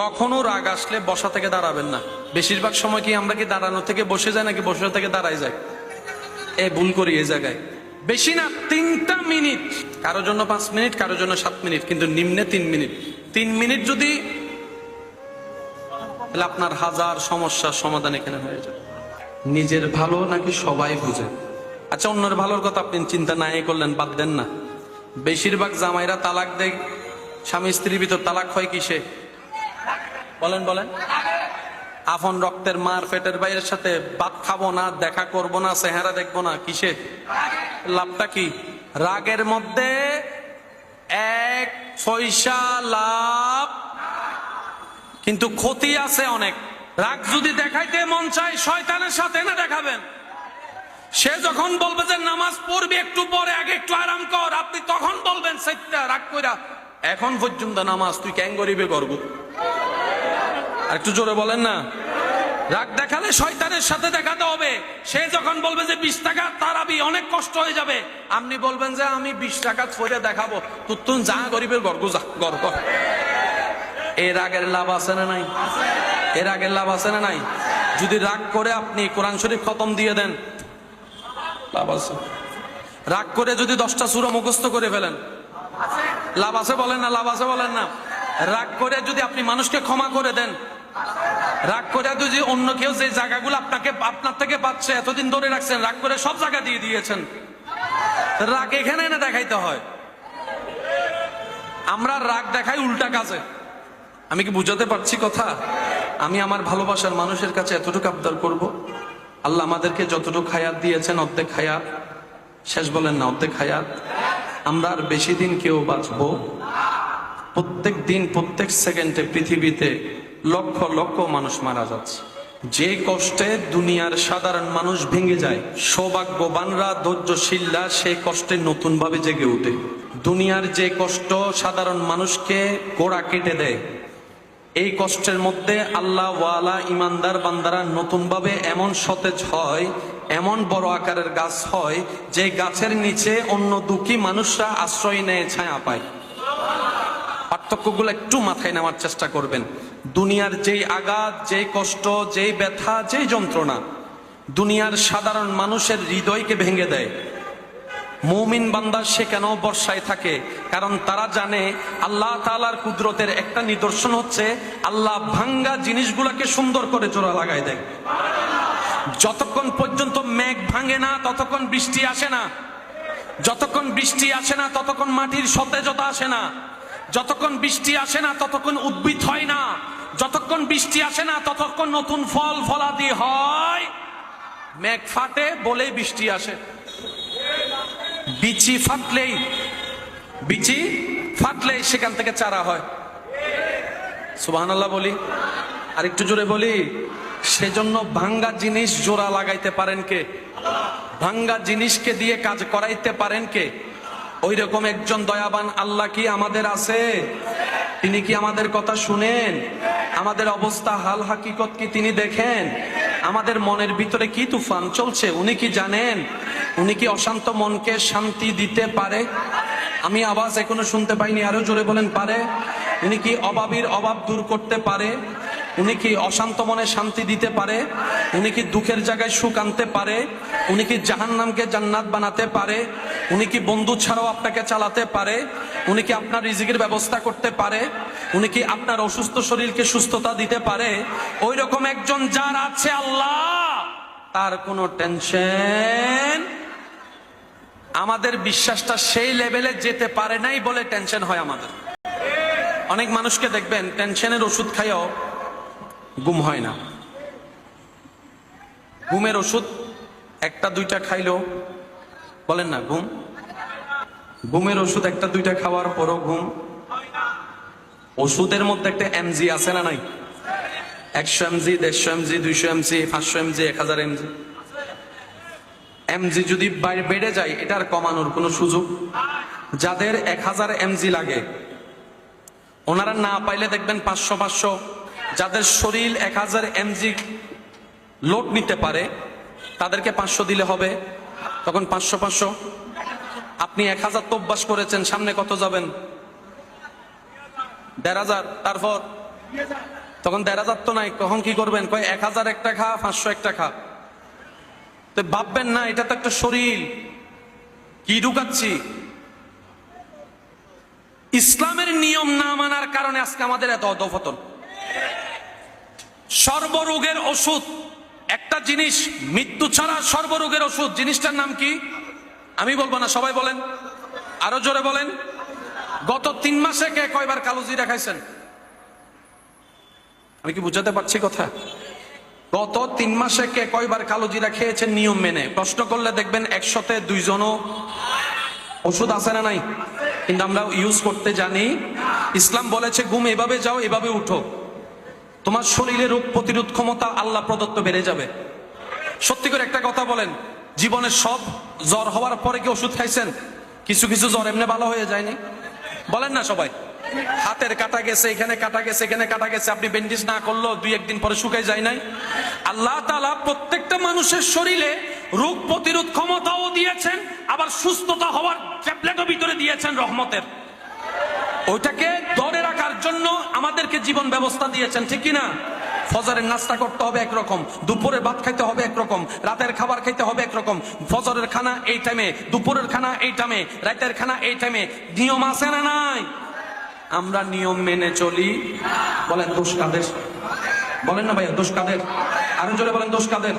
কখনো রাগ আসলে বসা থেকে দাঁড়াবেন না। বেশিরভাগ সময় কি আমরা কি দাঁড়ানো থেকে বসে যাই নাকি বসে থেকে দাঁড়াই যাই এ ভুল করি এই জায়গায়। বেশি না, তিনটা মিনিট। কারোর জন্য পাঁচ মিনিট, কারোর জন্য সাত মিনিট, কিন্তু নিম্নে তিন মিনিট। তিন মিনিট যদি তাহলে আপনার হাজার সমস্যার সমাধান এখানে হয়ে যায়। নিজের ভালো নাকি সবাই বুঝে? আচ্ছা অন্যের ভালোর কথা আপনি চিন্তা নাই করলেন, বাদ দেন না। বেশিরভাগ জামাইরা তালাক দেয়, স্বামী স্ত্রীর ভিতর তালাক হয় কিসে? বলেন বলেন। আফন রক্তের মার পেটের বাইরের সাথে ভাত খাব না, দেখা করব না, চেহারা দেখব না কিসে লাভটা কি? রাগের মধ্যে এক পয়সা লাভ। কিন্তু ক্ষতি আছে অনেক। রাগ যদি দেখাইতে মন চায়, শয়তানের সাথে না দেখাবেন। সে যখন বলবে যে নামাজ পড়বি একটু পরে, আগে একটু আরাম কর, আপনি তখন বলবেন সেটা রাগ কইরা, এখন পর্যন্ত নামাজ তুই ক্যাং গরিবে করব? একটু জোরে বলেন না। রাগ দেখালে শয়তানের সাথে দেখাতে হবে। সে যখন বলবে যে বিশ টাকা, তার তারাবি অনেক কষ্ট হয়ে যাবে। আপনি বলবেন যে আমি বিশ টাকা ফইরে দেখাবো। তুই যা গরিবের গর্ব যা গর্ব এর আগের লাভ আছে না নাই? এর আগের লাভ আছে না নাই? যদি রাগ করে আপনি কোরআন শরীফ খতম দিয়ে দেন, লাভ আছে। রাগ করে যদি দশটা সুরা মুখস্থ করে ফেলেন, লাভ আছে বলেন না, লাভ আছে বলেন না? রাগ করে যদি আপনি মানুষকে ক্ষমা করে দেন রাগ করে যদি অন্য কেউ যে জায়গাগুলো আপনাকে, আপনার থেকে পাচ্ছে এতদিন ধরে রাখছেন, রাগ করে সব জায়গা দিয়ে দিয়েছেন। রাগ এখানে এনে দেখাইতে হয়। আমরা রাগ দেখাই উল্টা কাজে। আমি কি বুঝাতে পারছি কথা? আমি আমার ভালোবাসার মানুষের কাছে এতটুকু আবদার করব। আল্লাহ আমাদেরকে যতটুকু হায়াত দিয়েছেন, অর্ধেক হায়াত। শেষ বলেন না, অর্ধেক হায়াত। আমরা আর বেশি দিন কেউ বাঁচবো। প্রত্যেক দিন, প্রত্যেক সেকেন্ডে পৃথিবীতে লক্ষ লক্ষ মানুষ মারা যাচ্ছে। যে কষ্টে দুনিয়ার সাধারণ মানুষ ভেঙে যায়, সৌভাগ্যবানরা, ধৈর্যশীলরা সেই কষ্টে নতুন ভাবে জেগে ওঠে। দুনিয়ার যে কষ্ট সাধারণ মানুষকে গোড়া কেটে দেয়, এই কষ্টের মধ্যে আল্লাহ ওয়ালা ইমানদার বান্দারা নতুনভাবে এমন সতেজ হয়, এমন বড় আকারের গাছ হয়, যে গাছের নিচে অন্য দুঃখী মানুষরা আশ্রয় নেয়, ছায়া পায়। পার্থক্যগুলো একটু মাথায় নেওয়ার চেষ্টা করবেন। দুনিয়ার যেই আঘাত, যেই কষ্ট, যেই ব্যথা, যেই যন্ত্রণা, দুনিয়ার সাধারণ মানুষের হৃদয়কে ভেঙে দেয়। মৌমিন বান্দা সে কেন বর্ষায় থাকে? কারণ তারা জানে আল্লাহ তালার কুদরতের একটা নিদর্শন হচ্ছে, আল্লাহ ভাঙ্গা জিনিসগুলাকে সুন্দর করে জোড়া লাগাই দেয়। যতক্ষণ পর্যন্ত মেঘ ভাঙে না, ততক্ষণ বৃষ্টি আসে না। যতক্ষণ বৃষ্টি আসে না, ততক্ষণ মাটির সতেজতা আসে না। যতক্ষণ বৃষ্টি আসে না, ততক্ষণ উদ্ভিদ হয় না। যতক্ষণ বৃষ্টি আসে না, ততক্ষণ নতুন ফল ফলাদি হয়। মেঘ ফাটে বলেই বৃষ্টি আসে। বিচি ফাটলেই বিচি ফাটলেই সেখান থেকে চারা হয়। সুবাহান আল্লাহ বলি। আর একটু জোরে বলি, সেজন্য ভাঙ্গা জিনিস জোড়া লাগাইতে পারেন কে? ভাঙ্গা জিনিসকে দিয়ে কাজ করাইতে পারেন কে? ওই রকম একজন দয়াবান আল্লাহ কি আমাদের আছে? তিনি কি আমাদের কথা শুনেন? আমাদের অবস্থা হাল হাকিকত কি তিনি দেখেন? আমাদের মনের ভিতরে কি তুফান চলছে? উনি কি জানেন? উনি কি অশান্ত মনকে শান্তি দিতে পারে? আমি আওয়াজ এখনও শুনতে পাইনি, আরও জোরে বলেন, পারে? উনি কি অভাবীর অভাব দূর করতে পারে? উনি কি অশান্ত মনে শান্তি দিতে পারে? উনি কি দুঃখের জায়গায় সুখ আনতে পারে? উনি কি জাহান্নামকে জান্নাত বানাতে পারে? উনি কি বন্ধু ছাড়াও আপনাকে চালাতে পারে? উনি কি আপনার রিজিকের ব্যবস্থা করতে পারে? উনি কি আপনার অসুস্থ শরীরকে সুস্থতা দিতে পারে? ওই রকম একজন যার আছে আল্লাহ, তার কোনো টেনশন, আমাদের বিশ্বাসটা সেই লেভেলে যেতে পারে নাই বলে টেনশন হয় আমাদের। অনেক মানুষকে দেখবেন টেনশনের ওষুধ খাইও গুম হয় না। ঘুমের ওষুধ একটা, দুইটা খাইলেও বলেন না, ঘুম? ঘুমের ওষুধ একটা, দুইটা খাওয়ার পরও ঘুম। ওষুধের মধ্যে একটা এমজি আছে না নাই? একশো এমজি দেড়শো এমজি দুইশো এমজি পাঁচশো এমজি এক হাজার এমজি এমজি যদি বেড়ে যায় এটার কমানোর কোনো সুযোগ? যাদের এক হাজার এমজি লাগে, ওনারা না পাইলে দেখবেন পাঁচশো পাঁচশো। যাদের শরীর এক হাজার এমজি লোড নিতে পারে, তাদেরকে পাঁচশো দিলে হবে। তখন পাঁচশো পাঁচশো। আপনি এক হাজার তো অভ্যাস করেছেন, সামনে কত যাবেন? দেড় হাজার, তারপর? তখন দেড় হাজার তো নাই তখন কি করবেন? কয়, এক হাজার একটা খা, পাঁচশো একটা খা। তো ভাববেন না, এটা তো একটা শরীর। কি ঢুকাচ্ছি? ইসলামের নিয়ম না মানার কারণে আজকে আমাদের এত অধপতন। সর্বরোগের ওষুধ একটা জিনিস মৃত্যু ছাড়া সর্বরোগের ওষুধ, জিনিসটার নাম কি? আমি বলব না, সবাই বলেন। আরও জোরে বলেন। গত তিন মাসে কে কয়বার কালো জিরা খাইছেন? আমি কি বুঝাতে পারছি কথা? গত তিন মাসে কে কয়বার কালো জিরা খেয়েছেন নিয়ম মেনে? প্রশ্ন করলে দেখবেন একশোতে দুইজনও ওষুধ আছে না নাই? কিন্তু আমরা ইউজ করতে জানি। ইসলাম বলেছে, ঘুম এভাবে যাও, এভাবে উঠো। তোমার শরীরে রোগ প্রতিরোধ ক্ষমতা আল্লাহ প্রদত্ত বেড়ে যাবে। সত্যি করে একটা কথা বলেন, জীবনের সব জ্বর হওয়ার পরে কি ওষুধ খাইছেন? কিছু কিছু জ্বর এমনি ভালো হয়ে যায়নি। বলেন না সবাই, হাতের কাটা গেছে, এখানে কাটা গেছে, এখানে কাটা গেছে, আপনি ব্যান্ডেজ না করল দুই একদিন পরে শুকাই যায় নাই। আল্লাহ তালা প্রত্যেকটা মানুষের শরীরে রোগ প্রতিরোধ ক্ষমতাও দিয়েছেন, আবার সুস্থতা হওয়ার ট্যাবলেটও ভিতরে দিয়েছেন রহমতের। ওইটাকে জন্য আমাদেরকে জীবন ব্যবস্থা দিয়েছেন, ঠিক কি না ফজরের নাস্তা করতে হবে একরকম দুপুরে ভাত খাইতে হবে একরকম, রাতের খাবার খাইতে হবে একরকম। ফজরের খানা এই টাইমে দুপুরের খানা এই টাইমে রাতের খানা এই টাইমে নিয়ম আছে না নাই? আমরা নিয়ম মেনে চলি। বলেন দোষ কাদের? বলেন না ভাইয়া, দোষ কাদের? আরও জোরে বলেন, দোষ কাদের?